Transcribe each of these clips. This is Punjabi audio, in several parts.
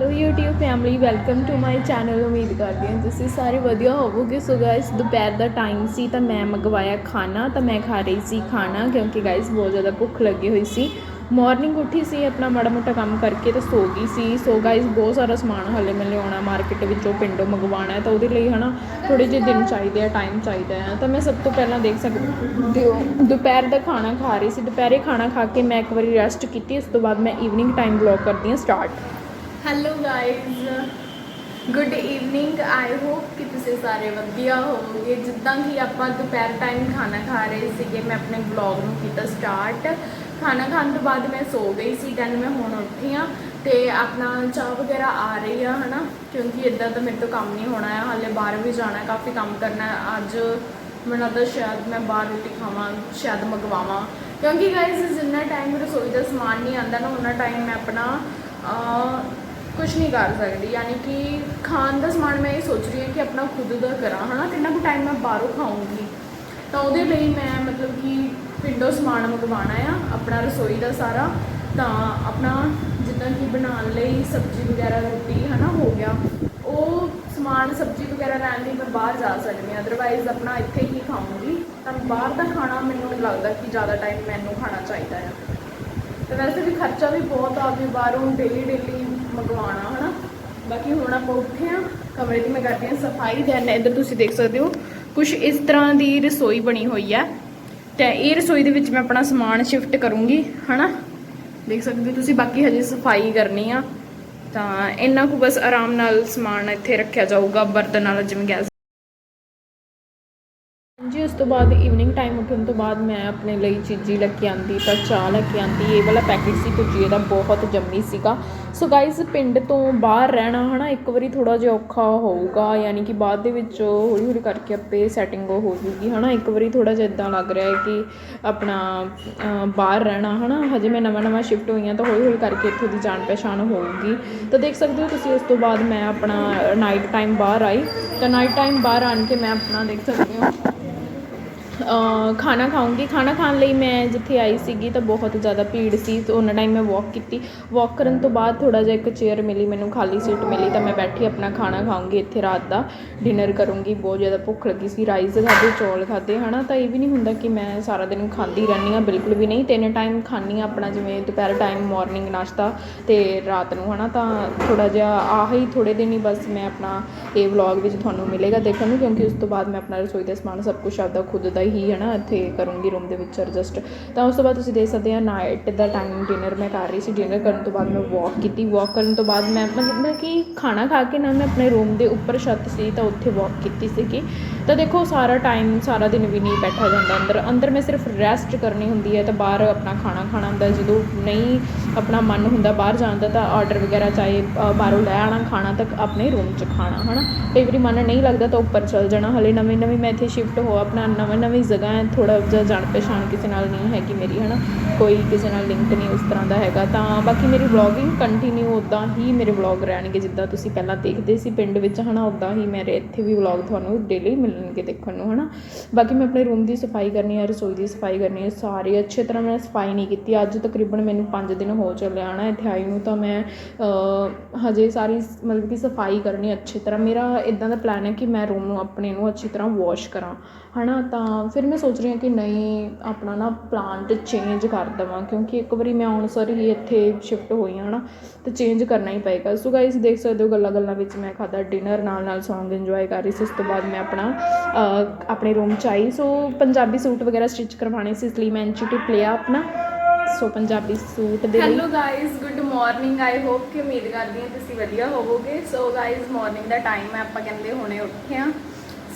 Hello YouTube family welcome to my channel ਉਮੀਦ ਕਰਦੀ ਹਾਂ ਤੁਸੀਂ ਸਾਰੇ ਵਧੀਆ ਹੋਵੋਗੇ ਸੋ ਗਾਇਸ ਦੁਪਹਿਰ ਦਾ ਟਾਈਮ ਸੀ ਤਾਂ ਮੈਂ ਮੰਗਵਾਇਆ ਖਾਣਾ ਤਾਂ ਮੈਂ ਖਾ ਰਹੀ ਸੀ ਖਾਣਾ ਕਿਉਂਕਿ ਗਾਇਸ ਬਹੁਤ ਜ਼ਿਆਦਾ ਭੁੱਖ ਲੱਗੀ ਹੋਈ ਸੀ ਮਾਰਨਿੰਗ ਉੱਠੀ ਸੀ ਆਪਣਾ ਮਾੜਾ ਮੋਟਾ ਕੰਮ ਕਰਕੇ ਤਾਂ ਸੋ ਗਈ ਸੀ ਸੋ ਗਾਇਸ ਬਹੁਤ ਸਾਰਾ ਸਮਾਨ ਹਲੇ ਮੈਂ ਲਿਆਉਣਾ ਮਾਰਕੀਟ ਵਿੱਚੋਂ ਪਿੰਡੋਂ ਮੰਗਵਾਉਣਾ ਹੈ ਤਾਂ ਉਹਦੇ ਲਈ ਹਨਾ ਥੋੜੇ ਜਿਹੇ ਦਿਨ ਚਾਹੀਦੇ ਆ ਟਾਈਮ ਚਾਹੀਦਾ ਹੈ ਤਾਂ ਮੈਂ ਸਭ ਤੋਂ ਪਹਿਲਾਂ ਦੇਖ ਸਕਦੇ ਹੋ ਦੁਪਹਿਰ ਦਾ ਖਾਣਾ ਖਾ ਰਹੀ ਸੀ ਦੁਪਹਿਰੇ ਖਾਣਾ ਖਾ ਕੇ ਮੈਂ ਇੱਕ ਵਾਰੀ ਰੈਸਟ ਕੀਤੀ ਉਸ ਤੋਂ ਬਾਅਦ ਮੈਂ ਈਵਨਿੰਗ ਟਾਈਮ ਵਲੌਗ ਕਰਦੀ ਹਾਂ start hello guys good evening I hope ਕਿ ਤੁਸੀਂ ਸਾਰੇ ਵਧੀਆ ਹੋਵੋਗੇ ਜਿੱਦਾਂ ਕਿ ਆਪਾਂ ਦੁਪਹਿਰ ਟਾਈਮ ਖਾਣਾ ਖਾ ਰਹੇ ਸੀਗੇ ਮੈਂ ਆਪਣੇ ਵਲੌਗ ਨੂੰ ਕੀਤਾ ਸਟਾਰਟ ਖਾਣਾ ਖਾਣ ਤੋਂ ਬਾਅਦ ਮੈਂ ਸੋ ਗਈ ਸੀ ਦੈਨ ਮੈਂ ਹੁਣ ਉੱਠੀ ਹਾਂ ਤੇ ਆਪਣਾ ਚਾਹ ਵਗੈਰਾ ਆ ਰਹੀ ਆ ਹਨਾ ਕਿਉਂਕਿ ਇਦਾਂ ਤਾਂ ਮੇਰੇ ਤੋਂ ਕੰਮ ਨਹੀਂ ਹੋਣਾ ਹੈ ਹਾਲੇ ਬਾਹਰ ਵੀ ਜਾਣਾ ਕਾਫੀ ਕੰਮ ਕਰਨਾ ਅੱਜ ਮੈਨੂੰ ਲੱਗਦਾ ਸ਼ਾਇਦ ਮੈਂ ਬਾਹਰ ਰੋਟੀ ਖਾਵਾਂ ਸ਼ਾਇਦ ਮੰਗਵਾਵਾਂ ਕਿਉਂਕਿ ਗਾਇਜ਼ ਜਿੰਨਾ ਟਾਈਮ ਰਸੋਈ ਦਾ ਸਮਾਨ ਨਹੀਂ ਆਉਂਦਾ ਨਾ ਉਹਨਾਂ ਟਾਈਮ ਮੈਂ ਆਪਣਾ ਕੁਝ ਨਹੀਂ ਕਰ ਸਕਦੀ, ਯਾਨੀ ਕਿ ਖਾਣ ਦਾ ਸਮਾਨ ਮੈਂ ਇਹ ਸੋਚ ਰਹੀ ਹਾਂ ਕਿ ਆਪਣਾ ਖੁਦ ਦਾ ਕਰਾਂ, ਹਨਾ? ਕਿੰਨਾ ਕੁ ਟਾਈਮ ਮੈਂ ਬਾਹਰੋਂ ਖਾਊਂਗੀ। ਤਾਂ ਉਹਦੇ ਲਈ ਮੈਂ ਮਤਲਬ ਕਿ ਪਿੰਡੋਂ ਸਮਾਨ ਮੰਗਵਾਉਣਾ ਆ, ਆਪਣਾ ਰਸੋਈ ਦਾ ਸਾਰਾ। ਤਾਂ ਆਪਣਾ ਜਿੱਦਾਂ ਕਿ ਬਣਾਉਣ ਲਈ ਸਬਜ਼ੀ ਵਗੈਰਾ, ਰੋਟੀ, ਹਨਾ, ਹੋ ਗਿਆ। ਉਹ ਸਮਾਨ, ਸਬਜ਼ੀ ਵਗੈਰਾ ਲੈਣ ਲਈ ਮੈਂ ਬਾਹਰ ਜਾ ਸਕਦੀ ਹਾਂ ਅਦਰਵਾਈਜ਼ ਆਪਣਾ ਇੱਥੇ ਹੀ ਖਾਊਂਗੀ। ਤਾਂ ਬਾਹਰ ਦਾ ਖਾਣਾ ਮੈਨੂੰ ਲੱਗਦਾ ਕਿ ਜ਼ਿਆਦਾ ਟਾਈਮ ਮੈਨੂੰ ਖਾਣਾ ਚਾਹੀਦਾ ਆ। ਤੇ ਵੈਸੇ ਵੀ ਖਰਚਾ ਵੀ ਬਹੁਤ ਆ, ਵੀ ਬਾਹਰੋਂ ਡੇਲੀ ਡੇਲੀ ਮੰਗਵਾਉਣਾ, ਹਨਾ? ਬਾਕੀ ਹੁਣ ਆਪਾਂ ਉੱਠੇ ਆ, ਕਮਰੇ ਦੀ ਮੈਂ ਕਰਦੀ ਹਾਂ ਸਫ਼ਾਈ ਦੈਨ ਇੱਧਰ ਤੁਸੀਂ ਦੇਖ ਸਕਦੇ ਹੋ ਕੁਝ ਇਸ ਤਰ੍ਹਾਂ ਦੀ ਰਸੋਈ ਬਣੀ ਹੋਈ ਹੈ ਤੇ ਇਹ ਰਸੋਈ ਦੇ ਵਿੱਚ ਮੈਂ ਆਪਣਾ ਸਮਾਨ ਸ਼ਿਫਟ ਕਰੂੰਗੀ, ਹਨਾ? ਦੇਖ ਸਕਦੇ ਹੋ ਤੁਸੀਂ, ਬਾਕੀ ਹਜੇ ਸਫ਼ਾਈ ਕਰਨੀ ਆ। ਤਾਂ ਇੰਨਾ ਕੁ ਬਸ ਆਰਾਮ ਨਾਲ ਸਮਾਨ ਇੱਥੇ ਰੱਖਿਆ ਜਾਊਗਾ, ਬਰਤਨ ਵਾਲਾ ਜਿਵੇਂ ਗੈਸ ਤੋਂ ਬਾਅਦ ਈਵਨਿੰਗ ਟਾਈਮ ਉੱਠਣ ਤੋਂ ਬਾਅਦ ਮੈਂ ਆਪਣੇ ਲਈ ਚੀਜ਼ੀ ਲੈ ਕੇ ਆਂਦੀ, ਤਾਂ ਚਾਹ ਲੈ ਕੇ ਆਂਦੀ, ਇਹ ਵਾਲਾ ਪੈਕੇਟ ਸੀ ਭੁਜੀਏ ਦਾ ਬਹੁਤ ਜੰਮੀ ਸੀਗਾ। ਸੋ ਗਾਇਜ਼ ਪਿੰਡ ਤੋਂ ਬਾਹਰ ਰਹਿਣਾ ਹਨਾ, ਇੱਕ ਵਾਰੀ ਥੋੜਾ ਜਿਹਾ ਔਖਾ ਹੋਊਗਾ, ਯਾਨੀ ਕਿ ਬਾਅਦ ਦੇ ਵਿੱਚ ਹੌਲੀ ਹੌਲੀ ਕਰਕੇ ਆਪੇ ਸੈਟਿੰਗ ਹੋ ਜੂਗੀ, ਹਨਾ। ਇੱਕ ਵਾਰੀ ਥੋੜਾ ਜਿਹਾ ਇਦਾਂ ਲੱਗ ਰਿਹਾ ਹੈ ਕਿ ਆਪਣਾ ਬਾਹਰ ਰਹਿਣਾ ਹਨਾ, ਹਜੇ ਮੈਂ ਨਵਾਂ ਨਵਾਂ ਸ਼ਿਫਟ ਹੋਈ ਹਾਂ ਤਾਂ ਹੌਲੀ ਹੌਲੀ ਕਰਕੇ ਇੱਥੋਂ ਦੀ ਜਾਣ ਪਛਾਣ ਹੋਊਗੀ। ਤਾਂ ਦੇਖ ਸਕਦੇ ਹੋ ਤੁਸੀਂ, ਉਸ ਤੋਂ ਬਾਅਦ ਮੈਂ ਆਪਣਾ ਨਾਈਟ ਟਾਈਮ ਬਾਹਰ ਆਈ। ਤਾਂ ਨਾਈਟ ਟਾਈਮ ਬਾਹਰ ਆਣ ਕੇ ਮੈਂ ਆਪਣਾ ਦੇਖ ਸਕਦੇ ਹੋ ਖਾਣਾ ਖਾਊਂਗੀ। ਖਾਣਾ ਖਾਣ ਲਈ ਮੈਂ ਜਿੱਥੇ ਆਈ ਸੀਗੀ ਤਾਂ ਬਹੁਤ ਜ਼ਿਆਦਾ ਭੀੜ ਸੀ, ਤੇ ਉਹਨਾਂ ਟਾਈਮ ਮੈਂ ਵੋਕ ਕੀਤੀ। ਵੋਕ ਕਰਨ ਤੋਂ ਬਾਅਦ ਥੋੜ੍ਹਾ ਜਿਹਾ ਇੱਕ ਚੇਅਰ ਮਿਲੀ, ਮੈਨੂੰ ਖਾਲੀ ਸੀਟ ਮਿਲੀ ਤਾਂ ਮੈਂ ਬੈਠੀ ਆਪਣਾ ਖਾਣਾ ਖਾਊਂਗੀ, ਇੱਥੇ ਰਾਤ ਦਾ ਡਿਨਰ ਕਰੂੰਗੀ। ਬਹੁਤ ਜ਼ਿਆਦਾ ਭੁੱਖ ਲੱਗੀ ਸੀ ਰਾਈਸ ਖਾਦੇ ਚੌਲ ਖਾਦੇ ਹਨਾ? ਤਾਂ ਇਹ ਵੀ ਨਹੀਂ ਹੁੰਦਾ ਕਿ ਮੈਂ ਸਾਰਾ ਦਿਨ ਖਾਂਦੀ ਰਹਿੰਦੀ ਹਾਂ, ਬਿਲਕੁਲ ਵੀ ਨਹੀਂ। ਤਿੰਨ ਟਾਈਮ ਖਾਂਦੀ ਹਾਂ ਆਪਣਾ, ਜਿਵੇਂ ਦੁਪਹਿਰ ਟਾਈਮ ਮਾਰਨਿੰਗ ਨਾਸ਼ਤਾ ਤੇ ਰਾਤ ਨੂੰ, ਹਨਾ? ਤਾਂ ਥੋੜਾ ਜਿਹਾ ਆਹੀ ਥੋੜੇ ਦਿਨ ਹੀ ਬਸ ਮੈਂ ਆਪਣਾ ਇਹ ਵਲੌਗ ਵਿੱਚ ਤੁਹਾਨੂੰ ਮਿਲੇਗਾ ਦੇਖਣ ਨੂੰ, ਕਿਉਂਕਿ ਉਸ ਤੋਂ ਬਾਅਦ ਮੈਂ ਆਪਣਾ ਰਸੋਈ ਦਾ ਸਮਾਨ ਸਭ ਕੁਝ ਆਪਦਾ ਖੁਦ ਦਾ ਹੀ ਹੀ ਹੈ ਨਾ ਇੱਥੇ ਕਰੂੰਗੀ ਰੂਮ ਦੇ ਵਿੱਚ ਐਡਜਸਟ ਤਾਂ ਉਸ ਤੋਂ ਬਾਅਦ ਤੁਸੀਂ ਦੇਖ ਸਕਦੇ ਆ ਨਾਈਟ ਦਾ ਟਾਈਮ ਡਿਨਰ ਮੈਂ ਕਰ ਰਹੀ ਸੀ। ਡਿਨਰ ਕਰਨ ਤੋਂ ਬਾਅਦ ਮੈਂ ਵਾਕ ਕੀਤੀ। ਵਾਕ ਕਰਨ ਤੋਂ ਬਾਅਦ ਮੈਂ ਮਤਲਬ ਮੈਂ ਕਿ ਖਾਣਾ ਖਾ ਕੇ ਨਾ ਮੈਂ ਆਪਣੇ ਰੂਮ ਦੇ ਉੱਪਰ ਛੱਤ ਸੀ ਤਾਂ ਉੱਥੇ ਵਾਕ ਕੀਤੀ ਸੀਗੀ। ਤਾਂ ਦੇਖੋ ਸਾਰਾ ਟਾਈਮ ਸਾਰਾ ਦਿਨ ਵੀ ਨਹੀਂ ਬੈਠਾ ਜਾਂਦਾ ਅੰਦਰ। ਅੰਦਰ ਮੈਂ ਸਿਰਫ ਰੈਸਟ ਕਰਨੀ ਹੁੰਦੀ ਹੈ ਤਾਂ ਬਾਹਰ ਆਪਣਾ ਖਾਣਾ ਖਾਣਾ ਹੁੰਦਾ। ਜਦੋਂ ਨਹੀਂ ਆਪਣਾ ਮਨ ਹੁੰਦਾ ਬਾਹਰ ਜਾਣ ਦਾ ਤਾਂ ਆਰਡਰ ਵਗੈਰਾ ਚਾਹੇ ਬਾਹਰੋਂ ਲੈ ਆਣਾ ਖਾਣਾ ਤੱਕ ਆਪਣੇ ਰੂਮ 'ਚ ਖਾਣਾ, ਹਨਾ। ਕਈ ਵਾਰੀ ਮਨ ਨਹੀਂ ਲੱਗਦਾ ਤਾਂ ਉੱਪਰ ਚਲ ਜਾਣਾ। ਹਲੇ ਨਵੇਂ ਨਵੇਂ ਮੈਂ ਇੱਥੇ ਸ਼ਿਫਟ ਹੋ ਆਪਣਾ ਨਵੇਂ ਨਵੇਂ ਜਗ੍ਹਾ ਹੈ ਥੋੜ੍ਹਾ ਜਿਹਾ ਜਾਣ ਪਛਾਣ ਕਿਸੇ ਨਾਲ ਨਹੀਂ ਹੈਗੀ ਮੇਰੀ ਹੈ ਨਾ ਕੋਈ ਕਿਸੇ ਨਾਲ ਲਿੰਕ ਨਹੀਂ ਉਸ ਤਰ੍ਹਾਂ ਦਾ ਹੈਗਾ, ਤਾਂ ਬਾਕੀ ਮੇਰੀ ਵਲੌਗਿੰਗ ਕੰਟੀਨਿਊ ਉਦਾਂ ਹੀ ਮੇਰੇ ਵਲੌਗ ਰਹਿਣਗੇ, ਜਿੱਦਾਂ ਤੁਸੀਂ ਪਹਿਲਾਂ ਦੇਖਦੇ ਸੀ ਪਿੰਡ ਵਿੱਚ, ਹਨਾ ਉਦਾਂ ਹੀ ਮੇਰੇ ਇੱਥੇ ਵੀ ਵਲੌਗ ਤੁਹਾਨੂੰ ਡੇਲੀ ਮਿਲਣਗੇ ਦੇਖਣ ਨੂੰ, ਹਨਾ। ਬਾਕੀ ਮੈਂ ਆਪਣੇ ਰੂਮ ਦੀ ਸਫ਼ਾਈ ਕਰਨੀ ਹੈ ਰਸੋਈ ਦੀ ਸਫ਼ਾਈ ਕਰਨੀ ਹੈ ਸਾਰੀ ਅੱਛੇ ਤਰ੍ਹਾਂ ਮੈਂ ਸਫ਼ਾਈ ਨਹੀਂ ਕੀਤੀ, ਅੱਜ ਤਕਰੀਬਨ ਮੈਨੂੰ 5 ਦਿਨ ਹੋ ਚੱਲੇ ਆਣਾ ਇੱਥੇ ਆਈ ਨੂੰ ਤਾਂ ਮੈਂ ਹਜੇ ਸਾਰੀ ਮਤਲਬ ਕਿ ਸਫ਼ਾਈ ਕਰਨੀ ਅੱਛੇ ਤਰ੍ਹਾਂ, ਮੇਰਾ ਇਦਾਂ ਦਾ ਪਲਾਨ ਹੈ ਕਿ ਮੈਂ ਰੂਮ ਨੂੰ ਆਪਣੇ ਨੂੰ ਅੱਛੀ ਤਰ੍ਹਾਂ ਵਾਸ਼ ਕਰਾਂ, ਹਨਾ, ਤਾਂ ਫਿਰ ਮੈਂ ਸੋਚ ਰਹੀ ਹਾਂ ਕਿ ਨਹੀਂ, ਆਪਣਾ ਨਾ ਪਲਾਂਟ ਚੇਂਜ ਕਰ ਦੇਵਾਂ, ਕਿਉਂਕਿ ਇੱਕ ਵਾਰੀ ਮੈਂ ਆਉਣ ਸਾਰ ਹੀ ਇੱਥੇ ਸ਼ਿਫਟ ਹੋਈ ਹਾਂ ਨਾ, ਤੇ ਚੇਂਜ ਕਰਨਾ ਹੀ ਪਏਗਾ। ਸੋ ਗਾਇਸ ਦੇਖ ਸਕਦੇ ਹੋ ਗੱਲਾਂ ਗੱਲਾਂ ਵਿੱਚ ਮੈਂ ਖਾਦਾ ਡਿਨਰ ਨਾਲ ਨਾਲ ਸੌਂਗ ਇੰਜੋਏ ਕਰ ਰਹੀ ਸੀ, ਉਸ ਤੋਂ ਬਾਅਦ ਮੈਂ ਆਪਣਾ ਆਪਣੇ ਰੂਮ ਚ ਆਈ। ਸੋ ਪੰਜਾਬੀ ਸੂਟ ਵਗੈਰਾ ਸਟਿਚ ਕਰਵਾਉਣੇ ਸੀ, ਇਸ ਲਈ ਮੈਂ ਇੰਸਟੀਟਿਊਟ ਲਿਆ ਆਪਣਾ। ਸੋ ਪੰਜਾਬੀ ਸੂਟ ਦੇ ਲਈ hello guys good morning I hope ਕਿ ਉਮੀਦ ਕਰਦੀ ਹਾਂ ਤੁਸੀਂ ਵਧੀਆ ਹੋਵੋਗੇ। ਸੋ ਗਾਇਸ ਮਾਰਨਿੰਗ ਦਾ ਟਾਈਮ ਹੈ, ਆਪਾਂ ਕਹਿੰਦੇ ਹੁਣੇ ਉੱਠੇ ਆ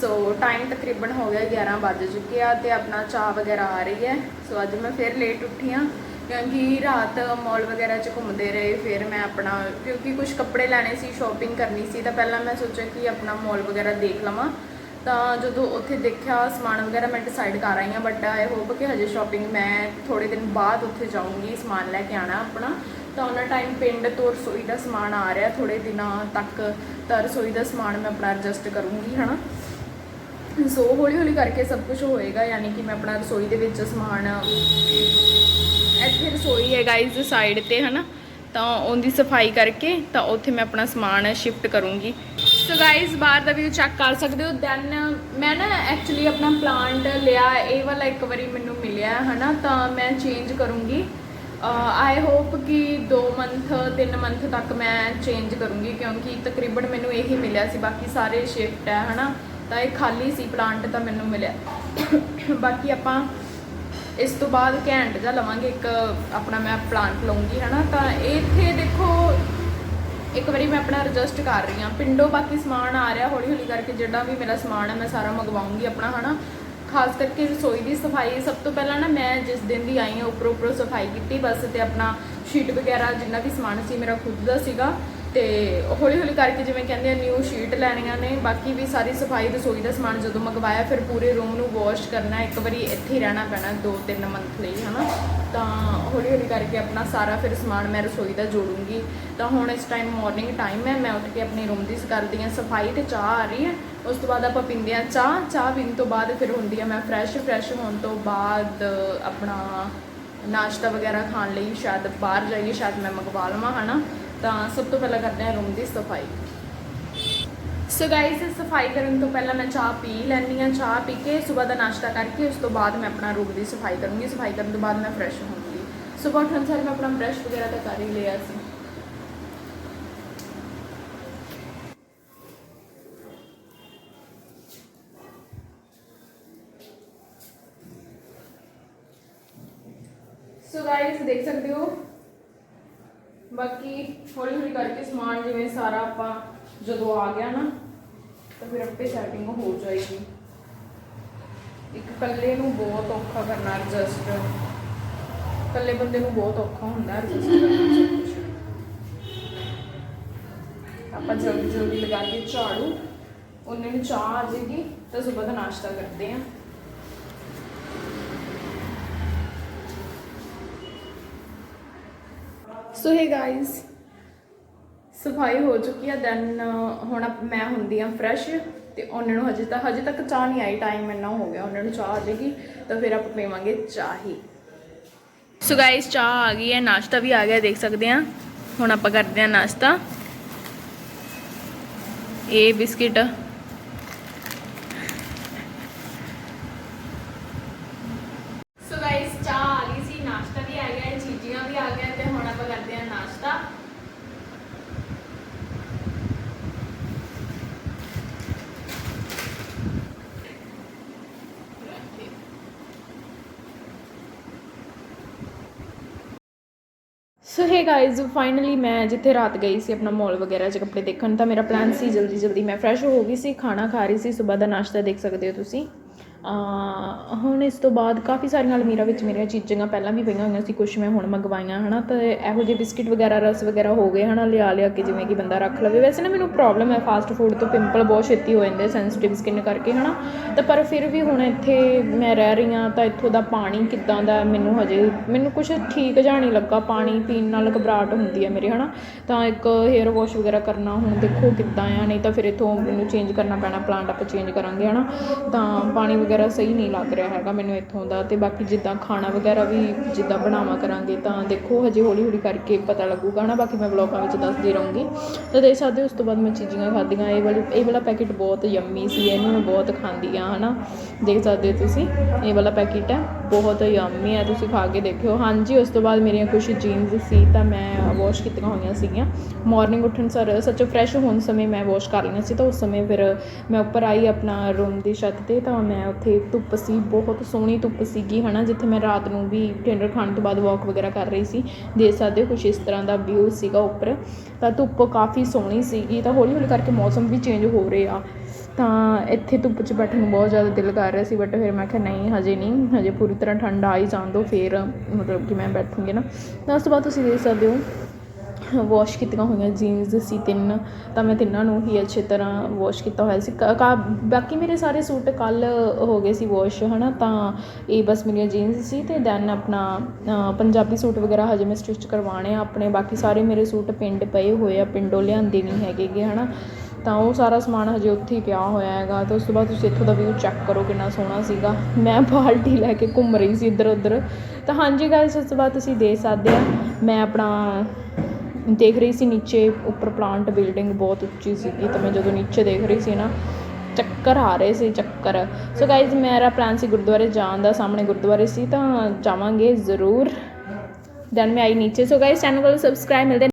ਸੋ ਟਾਈਮ ਤਕਰੀਬਨ ਹੋ ਗਿਆ 11 ਵੱਜ ਚੁੱਕੇ ਆ ਤੇ ਆਪਣਾ ਚਾਹ ਵਗੈਰਾ ਆ ਰਹੀ ਹੈ। ਸੋ ਅੱਜ ਮੈਂ ਫਿਰ ਲੇਟ ਉੱਠੀ ਆ ਕਿਉਂਕਿ ਰਾਤ ਮਾਲ ਵਗੈਰਾ 'ਚ ਘੁੰਮਦੇ ਰਹੇ, ਫਿਰ ਮੈਂ ਆਪਣਾ, ਕਿਉਂਕਿ ਕੁਝ ਕੱਪੜੇ ਲੈਣੇ ਸੀ ਸ਼ਾਪਿੰਗ ਕਰਨੀ ਸੀ, ਤਾਂ ਪਹਿਲਾਂ ਮੈਂ ਸੋਚਿਆ ਕਿ ਆਪਣਾ ਮਾਲ ਵਗੈਰਾ ਦੇਖ ਲਵਾਂ। ਤਾਂ ਜਦੋਂ ਉੱਥੇ ਦੇਖਿਆ, ਸਮਾਨ ਵਗੈਰਾ ਮੈਂ ਡਿਸਾਈਡ ਕਰ ਆਈ ਹਾਂ ਬਟ ਆਈ ਹੋਪ ਕਿ ਹਜੇ ਸ਼ਾਪਿੰਗ ਮੈਂ ਥੋੜੇ ਦਿਨ ਬਾਅਦ ਉੱਥੇ ਜਾਊਂਗੀ, ਸਮਾਨ ਲੈ ਕੇ ਆਣਾ ਆਪਣਾ। ਤਾਂ ਉਹਨਾਂ ਟਾਈਮ ਪਿੰਡ ਤੋਂ ਰਸੋਈ ਦਾ ਸਮਾਨ ਆ ਰਿਹਾ ਥੋੜੇ ਦਿਨਾਂ ਤੱਕ ਤਾਂ ਰਸੋਈ ਦਾ ਸਮਾਨ ਮੈਂ ਆਪਣਾ ਐਡਜਸਟ ਕਰੂੰਗੀ, ਹਨਾ। ਸੋ ਹੌਲੀ ਹੌਲੀ ਕਰਕੇ ਸਭ ਕੁਝ ਹੋਏਗਾ, ਯਾਨੀ ਕਿ ਮੈਂ ਆਪਣਾ ਰਸੋਈ ਦੇ ਵਿੱਚ ਸਮਾਨ, ਇੱਥੇ ਰਸੋਈ ਹੈ ਗਾਇਜ਼ ਸਾਈਡ ਤੇ, ਹਨਾ? ਤਾਂ ਉਹਦੀ ਸਫ਼ਾਈ ਕਰਕੇ ਤਾਂ ਉੱਥੇ ਮੈਂ ਆਪਣਾ ਸਮਾਨ ਸ਼ਿਫਟ ਕਰੂੰਗੀ। ਸੋ ਗਾਇਸ ਬਾਹਰ ਦਾ ਵੀ ਚੈੱਕ ਕਰ ਸਕਦੇ ਹੋ। ਦੈਨ ਮੈਂ ਨਾ ਐਕਚੁਅਲੀ ਆਪਣਾ ਪਲਾਂਟ ਲਿਆ, ਇਹ ਵਾਲਾ ਇੱਕ ਵਾਰੀ ਮੈਨੂੰ ਮਿਲਿਆ, ਹਨਾ? ਤਾਂ ਮੈਂ ਚੇਂਜ ਕਰੂੰਗੀ। ਆਈ ਹੋਪ ਕਿ 2 ਮੰਥ 3 ਮੰਥ ਤੱਕ ਮੈਂ ਚੇਂਜ ਕਰੂੰਗੀ, ਕਿਉਂਕਿ ਤਕਰੀਬਨ ਮੈਨੂੰ ਇਹੀ ਮਿਲਿਆ ਸੀ, ਬਾਕੀ ਸਾਰੇ ਸ਼ਿਫਟ ਹੈ, ਹਨਾ? ਤਾਂ ਇਹ ਖਾਲੀ ਸੀ ਪਲਾਂਟ ਤਾਂ ਮੈਨੂੰ ਮਿਲਿਆ। ਬਾਕੀ ਆਪਾਂ ਇਸ ਤੋਂ ਬਾਅਦ ਘੈਂਟ ਜਿਹਾ ਲਵਾਂਗੇ, ਇੱਕ ਆਪਣਾ ਮੈਂ ਪਲਾਂਟ ਲਵਾਂਗੀ ਹਨਾ? ਤਾਂ ਇੱਥੇ ਦੇਖੋ, ਇੱਕ ਵਾਰੀ ਮੈਂ ਆਪਣਾ ਰਜਿਸਟ ਕਰ ਰਹੀ ਹਾਂ। ਪਿੰਡੋਂ ਬਾਕੀ ਸਮਾਨ ਆ ਰਿਹਾ ਹੌਲੀ ਹੌਲੀ ਕਰਕੇ, ਜਿਹੜਾ ਵੀ ਮੇਰਾ ਸਮਾਨ ਹੈ, ਮੈਂ ਸਾਰਾ ਮੰਗਵਾਉਂਗੀ ਆਪਣਾ, ਹਨਾ? ਖਾਸ ਕਰਕੇ ਰਸੋਈ ਦੀ ਸਫ਼ਾਈ, ਸਭ ਤੋਂ ਪਹਿਲਾਂ ਨਾ ਮੈਂ ਜਿਸ ਦਿਨ ਦੀ ਆਈ ਹਾਂ ਉੱਪਰੋਂ ਉੱਪਰੋਂ ਸਫ਼ਾਈ ਕੀਤੀ, ਬਸ ਤੇ ਆਪਣਾ ਸ਼ੀਟ ਵਗੈਰਾ ਜਿੰਨਾ ਵੀ ਸਮਾਨ ਸੀ, ਮੇਰਾ ਖੁਦ ਦਾ ਸੀਗਾ। ਤੇ ਹੌਲੀ ਹੌਲੀ ਕਰਕੇ ਜਿਵੇਂ ਕਹਿੰਦੇ ਆ ਨਿਊ ਸ਼ੀਟ ਲੈਣੀਆਂ ਨੇ, ਬਾਕੀ ਵੀ ਸਾਰੀ ਸਫ਼ਾਈ ਰਸੋਈ ਦਾ ਸਮਾਨ ਜਦੋਂ ਮੰਗਵਾਇਆ, ਫਿਰ ਪੂਰੇ ਰੂਮ ਨੂੰ ਵਾਸ਼ ਕਰਨਾ, ਇੱਕ ਵਾਰੀ ਇੱਥੇ ਹੀ ਰਹਿਣਾ ਪੈਣਾ 2-3 ਮੰਥ ਲਈ, ਹਨਾ? ਤਾਂ ਹੌਲੀ ਹੌਲੀ ਕਰਕੇ ਆਪਣਾ ਸਾਰਾ ਫਿਰ ਸਮਾਨ ਮੈਂ ਰਸੋਈ ਦਾ ਜੋੜੂੰਗੀ। ਤਾਂ ਹੁਣ ਇਸ ਟਾਈਮ ਮਾਰਨਿੰਗ ਟਾਈਮ ਹੈ, ਮੈਂ ਉੱਠ ਕੇ ਆਪਣੇ ਰੂਮ ਦੀ ਕਰਦੀ ਹਾਂ ਸਫ਼ਾਈ ਤੇ ਚਾਹ ਆ ਰਹੀ ਹੈ। ਉਸ ਤੋਂ ਬਾਅਦ ਆਪਾਂ ਪੀਂਦੇ ਹਾਂ ਚਾਹ ਚਾਹ ਪੀਣ ਤੋਂ ਬਾਅਦ ਫਿਰ ਹੁੰਦੀ ਆ ਮੈਂ ਫਰੈਸ਼ ਫਰੈਸ਼ ਹੋਣ ਤੋਂ ਬਾਅਦ ਆਪਣਾ ਨਾਸ਼ਤਾ ਵਗੈਰਾ ਖਾਣ ਲਈ ਸ਼ਾਇਦ ਬਾਹਰ ਜਾਈਏ, ਸ਼ਾਇਦ ਮੈਂ ਮੰਗਵਾ ਲਵਾਂ, ਹਨਾ? ਤਾਂ ਸਭ ਤੋਂ ਪਹਿਲਾਂ ਕਰਦੇ ਹਾਂ ਰੂਮ ਦੀ ਸਫ਼ਾਈ। ਸੋ ਗਾਇਸ ਸਫ਼ਾਈ ਕਰਨ ਤੋਂ ਪਹਿਲਾਂ ਮੈਂ ਚਾਹ ਪੀ ਲੈਂਦੀ ਹਾਂ, ਚਾਹ ਪੀ ਕੇ ਸਵੇਰ ਦਾ ਨਾਸ਼ਤਾ ਕਰਕੇ ਉਸ ਤੋਂ ਬਾਅਦ ਮੈਂ ਆਪਣਾ ਰੂਮ ਦੀ ਸਫ਼ਾਈ ਕਰੂੰਗੀ। ਸਫ਼ਾਈ ਕਰਨ ਤੋਂ ਬਾਅਦ ਮੈਂ ਫਰੈਸ਼ ਹੋਵਾਂਗੀ ਸਵੇਰ ਉੱਠਣ ਸਾਰ ਮੈਂ ਆਪਣਾ ਬ੍ਰਸ਼ ਵਗੈਰਾ ਤਾਂ ਕਰ ਹੀ ਲਿਆ ਸੀ। ਸੋ ਗਾਇਸ ਦੇਖ ਸਕਦੇ ਹੋ ਬਾਕੀ ਹੌਲੀ ਹੌਲੀ ਕਰਕੇ ਸਮਾਨ ਜਿਵੇਂ ਸਾਰਾ ਆਪਾਂ ਜਦੋਂ ਆ ਗਿਆ ਨਾ, ਤਾਂ ਫਿਰ ਆਪੇ ਸੈਟਿੰਗ ਹੋ ਜਾਏਗੀ। ਇੱਕ ਇਕੱਲੇ ਨੂੰ ਬਹੁਤ ਔਖਾ ਕਰਨਾ ਐਡਜਸਟ ਇਕੱਲੇ ਬੰਦੇ ਨੂੰ ਬਹੁਤ ਔਖਾ ਹੁੰਦਾ ਐਡਜਸਟ ਕਰਨਾ ਆਪਾਂ ਜਲਦੀ ਜਲਦੀ ਲਗਾ ਕੇ ਝਾੜੂ। ਉਹਨੇ ਨੂੰ ਚਾਹ ਆ ਜਾਏਗੀ ਤਾਂ ਸਵੇਰ ਦਾ ਨਾਸ਼ਤਾ ਕਰਦੇ ਆਂ। ਸੋ ਹੇ ਗਾਇਸ ਸਫ਼ਾਈ ਹੋ ਚੁੱਕੀ ਆ ਦੈਨ ਹੁਣ ਮੈਂ ਹੁੰਦੀ ਆ ਫਰੈਸ਼ ਤੇ ਉਹਨਾਂ ਨੂੰ ਹਜੇ ਤੱਕ ਹਜੇ ਤੱਕ ਚਾਹ ਨਹੀਂ ਆਈ ਟਾਈਮ ਇੰਨਾ ਹੋ ਗਿਆ, ਉਹਨਾਂ ਨੂੰ ਚਾਹ ਆ ਜੇਗੀ ਤਾਂ ਫਿਰ ਆਪਾਂ ਪੀਵਾਂਗੇ ਚਾਹ ਹੀ। ਸੋ ਗਾਇਸ ਚਾਹ ਆ ਗਈ ਹੈ, ਨਾਸ਼ਤਾ ਵੀ ਆ ਗਿਆ, ਦੇਖ ਸਕਦੇ ਆ। ਹੁਣ ਆਪਾਂ ਕਰਦੇ ਆ ਨਾਸ਼ਤਾ। ਇਹ ਬਿਸਕਿਟ ਸੋ ਗਾਇਸ ਚਾਹ ਆ ਗਈ ਸੀ ਨਾਸ਼ਤਾ ਵੀ ਆ ਗਿਆ ਚੀਜ਼ੀਆਂ ਵੀ ਆ ਗਈਆਂ ਤੇ ਹੁਣ ਆਪਾਂ ਕਰਦੇ ਆ ਨਾਸ਼ਤਾ ਸੋ ਹੇ ਗਾਇਜ਼ ਫਾਈਨਲੀ ਮੈਂ ਜਿੱਥੇ ਰਾਤ ਗਈ ਸੀ, ਆਪਣਾ ਮੋਲ ਵਗੈਰਾ 'ਚ ਕੱਪੜੇ ਦੇਖਣ, ਤਾਂ ਮੇਰਾ ਪਲਾਨ ਸੀ ਜਲਦੀ ਜਲਦੀ ਮੈਂ ਫਰੈਸ਼ ਹੋ ਗਈ ਸੀ, ਖਾਣਾ ਖਾ ਰਹੀ ਸੀ, ਸਵੇਰ ਦਾ ਨਾਸ਼ਤਾ ਦੇਖ ਸਕਦੇ ਹੋ ਤੁਸੀਂ। ਹੁਣ ਇਸ ਤੋਂ ਬਾਅਦ ਕਾਫੀ ਸਾਰੀਆਂ ਅਲਮੀਰਾ ਵਿੱਚ ਮੇਰੀਆਂ ਚੀਜ਼ਾਂ ਪਹਿਲਾਂ ਵੀ ਪਈਆਂ ਹੋਈਆਂ ਸੀ, ਕੁਛ ਮੈਂ ਹੁਣ ਮੰਗਵਾਈਆਂ ਹੈ ਨਾ ਤੇ ਇਹੋ ਜਿਹੇ ਬਿਸਕਿਟ ਵਗੈਰਾ, ਰਸ ਵਗੈਰਾ ਹੋ ਗਏ ਹੈ ਨਾ ਲਿਆ ਲਿਆ ਕੇ ਜਿਵੇਂ ਕਿ ਬੰਦਾ ਰੱਖ ਲਵੇ। ਵੈਸੇ ਨਾ ਮੈਨੂੰ ਪ੍ਰੋਬਲਮ ਹੈ ਫਾਸਟ ਫੂਡ ਤੋਂ ਪਿੰਪਲ ਬਹੁਤ ਛੇਤੀ ਹੋ ਜਾਂਦੇ ਸੈਂਸਿਟਿਵ ਸਕਿਨ ਕਰਕੇ ਹੈ ਨਾ ਤਾਂ ਪਰ ਫਿਰ ਵੀ ਹੁਣ ਇੱਥੇ ਮੈਂ ਰਹਿ ਰਹੀ ਹਾਂ, ਤਾਂ ਇੱਥੋਂ ਦਾ ਪਾਣੀ ਕਿੱਦਾਂ ਦਾ ਮੈਨੂੰ ਹਜੇ, ਮੈਨੂੰ ਕੁਛ ਠੀਕ ਜਿਹਾ ਨਹੀਂ ਲੱਗਾ। ਪਾਣੀ ਪੀਣ ਨਾਲ ਘਬਰਾਹਟ ਹੁੰਦੀ ਹੈ ਮੇਰੇ ਹੈ ਨਾ ਤਾਂ ਇੱਕ ਹੇਅਰ ਵਾਸ਼ ਵਗੈਰਾ ਕਰਨਾ, ਹੁਣ ਦੇਖੋ ਕਿੱਦਾਂ ਆ, ਨਹੀਂ ਤਾਂ ਫਿਰ ਇੱਥੋਂ ਮੈਨੂੰ ਚੇਂਜ ਕਰਨਾ ਪੈਣਾ ਪਲਾਂਟ ਆਪਾਂ ਚੇਂਜ ਕਰਾਂਗੇ ਹੈ ਨਾ ਤਾਂ ਪਾਣੀ ਵਗੈਰਾ ਵਗੈਰਾ ਸਹੀ ਨਹੀਂ ਲੱਗ ਰਿਹਾ ਹੈਗਾ ਮੈਨੂੰ ਇੱਥੋਂ ਦਾ ਅਤੇ ਬਾਕੀ ਜਿੱਦਾਂ ਖਾਣਾ ਵਗੈਰਾ ਵੀ ਜਿੱਦਾਂ ਬਣਾਵਾ ਕਰਾਂਗੇ ਤਾਂ ਦੇਖੋ ਹਜੇ ਹੌਲੀ ਹੌਲੀ ਕਰਕੇ ਪਤਾ ਲੱਗੂਗਾ ਨਾ ਬਾਕੀ ਮੈਂ ਵਲੌਗਾਂ ਵਿੱਚ ਦੱਸਦੀ ਰਹੂੰਗੀ। ਤਾਂ ਦੇਖ ਸਕਦੇ ਹੋ ਉਸ ਤੋਂ ਬਾਅਦ ਮੈਂ ਚੀਜ਼ੀਆਂ ਖਾਧੀਆਂ, ਇਹ ਵਾਲੀ, ਇਹ ਵਾਲਾ ਪੈਕੇਟ ਬਹੁਤ ਯੰਮੀ ਸੀ, ਇਹਨੂੰ ਮੈਂ ਬਹੁਤ ਖਾਂਦੀ ਆ ਹਨਾ। ਦੇਖ ਸਕਦੇ ਹੋ ਤੁਸੀਂ, ਇਹ ਵਾਲਾ ਪੈਕੇਟ ਹੈ ਬਹੁਤ ਯੰਮੀ ਹੈ, ਤੁਸੀਂ ਖਾ ਕੇ ਦੇਖਿਓ। ਹਾਂਜੀ, ਉਸ ਤੋਂ ਬਾਅਦ ਮੇਰੀਆਂ ਕੁਝ ਜੀਨਸ ਸੀ, ਤਾਂ ਮੈਂ ਵਾਸ਼ ਕੀਤੀਆਂ ਹੋਈਆਂ ਸੀਗੀਆਂ। ਮਾਰਨਿੰਗ ਉੱਠਣ ਸਰ ਸੱਚ ਫਰੈਸ਼ ਹੋਣ ਸਮੇਂ ਮੈਂ ਵਾਸ਼ ਕਰ ਲਈਆਂ ਸੀ, ਤਾਂ ਉਸ ਸਮੇਂ ਫਿਰ ਮੈਂ ਉੱਪਰ ਆਈ ਆਪਣਾ ਰੂਮ ਦੀ ਛੱਤ ਤੇ, ਤਾਂ ਮੈਂ ਉੱਥੇ ਧੁੱਪ ਸੀ, ਬਹੁਤ ਸੋਹਣੀ ਧੁੱਪ ਸੀਗੀ, ਹਨਾ, ਜਿੱਥੇ ਮੈਂ ਰਾਤ ਨੂੰ ਵੀ ਡਿਨਰ ਖਾਣ ਤੋਂ ਬਾਅਦ ਵਾਕ ਵਗੈਰਾ ਕਰ ਰਹੀ ਸੀ। ਦੇਖ ਸਕਦੇ ਹੋ ਕੁਛ ਇਸ ਤਰ੍ਹਾਂ ਦਾ ਵਿਊ ਸੀਗਾ ਉੱਪਰ। ਤਾਂ ਧੁੱਪ ਕਾਫੀ ਸੋਹਣੀ ਸੀਗੀ, ਤਾਂ ਹੌਲੀ ਹੌਲੀ ਕਰਕੇ ਮੌਸਮ ਵੀ ਚੇਂਜ ਹੋ ਰਿਹਾ। ਤਾਂ ਇੱਥੇ ਧੁੱਪ 'ਚ ਬੈਠਣ ਨੂੰ ਬਹੁਤ ਜ਼ਿਆਦਾ ਦਿਲ ਕਰ ਰਿਹਾ ਸੀ ਬਟ ਫਿਰ ਮੈਂ ਕਿਹਾ ਨਹੀਂ, ਹਜੇ ਨਹੀਂ, ਹਜੇ ਪੂਰੀ ਤਰ੍ਹਾਂ ਠੰਡ ਆ ਹੀ ਜਾਣ ਦਿਉ ਫਿਰ ਮਤਲਬ ਕਿ ਮੈਂ ਬੈਠੂੰਗੀ ਨਾ। ਤਾਂ ਉਸ ਤੋਂ ਬਾਅਦ ਤੁਸੀਂ ਦੇਖ ਸਕਦੇ ਹੋ ਵਾਸ਼ ਕੀਤੀਆਂ ਹੋਈਆਂ ਜੀਨਸ ਸੀ ਤਿੰਨ, ਤਾਂ ਮੈਂ ਤਿੰਨਾਂ ਨੂੰ ਹੀ ਅੱਛੇ ਤਰ੍ਹਾਂ ਵਾਸ਼ ਕੀਤਾ ਹੋਇਆ ਸੀ। ਕ- ਕਾ- ਬਾਕੀ ਮੇਰੇ ਸਾਰੇ ਸੂਟ ਕੱਲ ਹੋ ਗਏ ਸੀ ਵਾਸ਼ ਹਨਾ, ਤਾਂ ਇਹ ਬਸ ਮੇਰੀਆਂ ਜੀਨਸ ਸੀ ਤੇ ਦੈਨ ਆਪਣਾ ਪੰਜਾਬੀ ਸੂਟ ਵਗੈਰਾ ਹਜੇ ਮੈਂ ਸਟਿਚ ਕਰਵਾਉਣੇ ਆ ਆਪਣੇ, ਬਾਕੀ ਸਾਰੇ ਮੇਰੇ ਸੂਟ ਪਿੰਡ ਪਏ ਹੋਏ ਆ, ਪਿੰਡੋਂ ਲਿਆਂਦੇ ਨਹੀਂ ਹੈਗੇ ਗੇ, ਹਨਾ। ਤਾਂ ਉਹ ਸਾਰਾ ਸਮਾਨ ਹਜੇ ਉੱਥੇ ਹੀ ਪਿਆ ਹੋਇਆ ਹੈਗਾ ਤਾਂ ਉਸ ਤੋਂ ਬਾਅਦ ਤੁਸੀਂ ਇੱਥੋਂ ਦਾ ਵਿਊ ਚੈੱਕ ਕਰੋ ਕਿੰਨਾ ਸੋਹਣਾ ਸੀਗਾ। ਮੈਂ ਬਾਲਟੀ ਲੈ ਕੇ ਘੁੰਮ ਰਹੀ ਸੀ ਇੱਧਰ ਉੱਧਰ ਤਾਂ ਹਾਂਜੀ ਗਾਇਸ ਉਸ ਤੋਂ ਬਾਅਦ ਤੁਸੀਂ ਦੇਖ ਸਕਦੇ ਆ, ਮੈਂ ਆਪਣਾ ਦੇਖ ਰਹੀ ਸੀ ਨੀਚੇ ਉੱਪਰ ਪਲਾਂਟ ਬਿਲਡਿੰਗ ਬਹੁਤ ਉੱਚੀ ਸੀਗੀ ਤਾਂ ਮੈਂ ਜਦੋਂ ਨੀਚੇ ਦੇਖ ਰਹੀ ਸੀ ਨਾ, ਚੱਕਰ ਆ ਰਹੇ ਸੀ ਚੱਕਰ। ਸੋ ਗਾਇਜ਼ ਮੇਰਾ ਪਲਾਨ ਸੀ ਗੁਰਦੁਆਰੇ ਜਾਣ ਦਾ, ਸਾਹਮਣੇ ਗੁਰਦੁਆਰੇ ਸੀ ਤਾਂ ਜਾਵਾਂਗੇ ਜ਼ਰੂਰ। ਦੈਨ ਮੈਂ ਆਈ ਨੀਚੇ। ਸੋ ਗਾਇਜ਼ ਚੈਨਲ ਕੋਲ ਸਬਸਕ੍ਰਾਈਬ ਮਿਲਦੇ